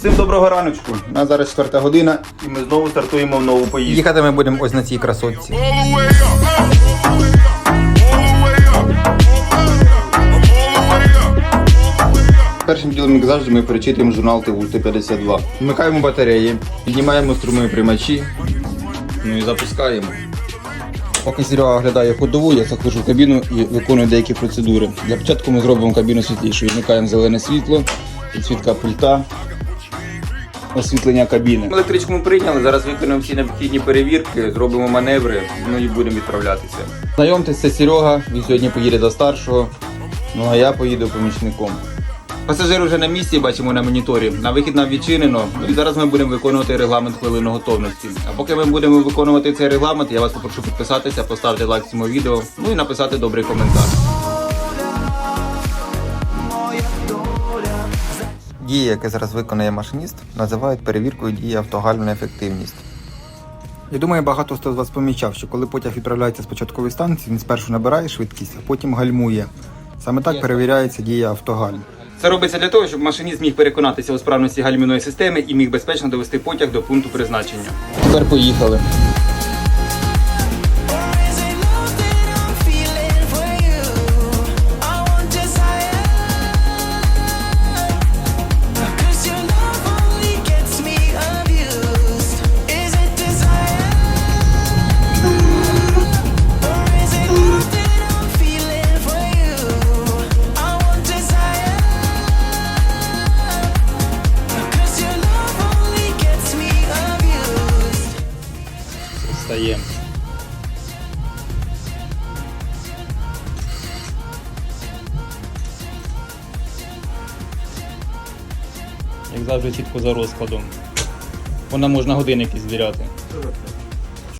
Всім доброго раночку. У нас зараз четверта година, і ми знову стартуємо в нову поїздку. Їхати ми будемо ось на цій красотці. Першим ділом, як завжди, ми перечитуємо журнал ТВ 52 Вмикаємо батареї, піднімаємо струми приймачі, ну і запускаємо. Поки Серега оглядає ходову, я заходжу в кабіну і виконую деякі процедури. Для початку ми зробимо кабіну світлішою. Вмикаємо зелене світло, підсвітка пульта, освітлення кабіни. Електричку ми прийняли, зараз виконуємо всі необхідні перевірки, зробимо маневри, ну і будемо відправлятися. Знайомтесь, це Серега, він сьогодні поїде до старшого, ну а я поїду помічником. Пасажир вже на місці, бачимо на моніторі. На вихід нам відчинено. Ну і зараз ми будемо виконувати регламент хвилини готовності. А поки ми будемо виконувати цей регламент, я вас попрошу підписатися, поставити лайк цьому відео, ну і написати добрий коментар. Дії, яке зараз виконує машиніст, називають перевіркою дії автогальм на ефективність. Я думаю, багато хто з вас помічав, що коли потяг відправляється з початкової станції, він спершу набирає швидкість, а потім гальмує. Саме так перевіряється дія автогальм. Це робиться для того, щоб машиніст міг переконатися у справності гальмівної системи і міг безпечно довести потяг до пункту призначення. Тепер поїхали. Встаємо. Як завжди чітко за розкладом. Вона можна годинники звіряти.